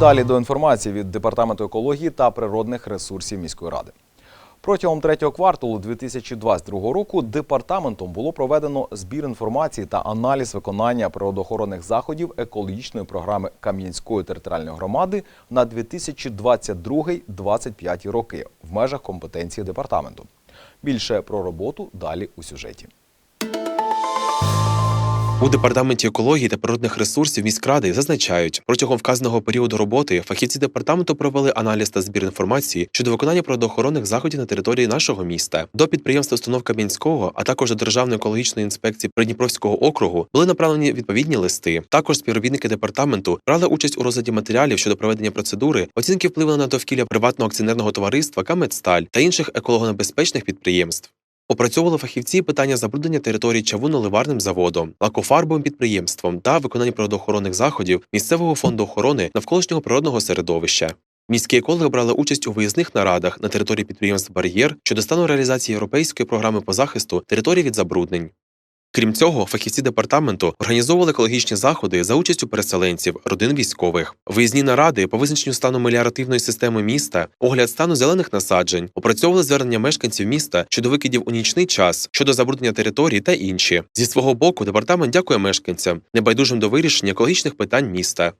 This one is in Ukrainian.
Далі до інформації від департаменту екології та природних ресурсів міської ради. Протягом третього кварталу 2022 року департаментом було проведено збір інформації та аналіз виконання природоохоронних заходів екологічної програми Кам'янської територіальної громади на 2022-2025 роки в межах компетенції департаменту. Більше про роботу далі у сюжеті. У департаменті екології та природних ресурсів міськради зазначають, протягом вказаного періоду роботи фахівці департаменту провели аналіз та збір інформації щодо виконання природоохоронних заходів на території нашого міста. До підприємства установ Кам'янського, а також до Державної екологічної інспекції Придніпровського округу були направлені відповідні листи. Також співробітники департаменту брали участь у розгляді матеріалів щодо проведення процедури оцінки впливу на довкілля приватного акціонерного товариства Камедсталь та інших екологонебезпечних підприємств. Опрацьовували фахівці питання забруднення території чавуно-ливарним заводом, лакофарбовим підприємством та виконання природоохоронних заходів місцевого фонду охорони навколишнього природного середовища. Міські екологи брали участь у виїзних нарадах на території підприємств Бар'єр щодо стану реалізації європейської програми по захисту територій від забруднень. Крім цього, фахівці департаменту організовували екологічні заходи за участю переселенців, родин військових, виїзні наради по визначенню стану меліоративної системи міста, огляд стану зелених насаджень, опрацьовували звернення мешканців міста щодо викидів у нічний час, щодо забруднення територій та інші. Зі свого боку, департамент дякує мешканцям, небайдужим до вирішення екологічних питань міста.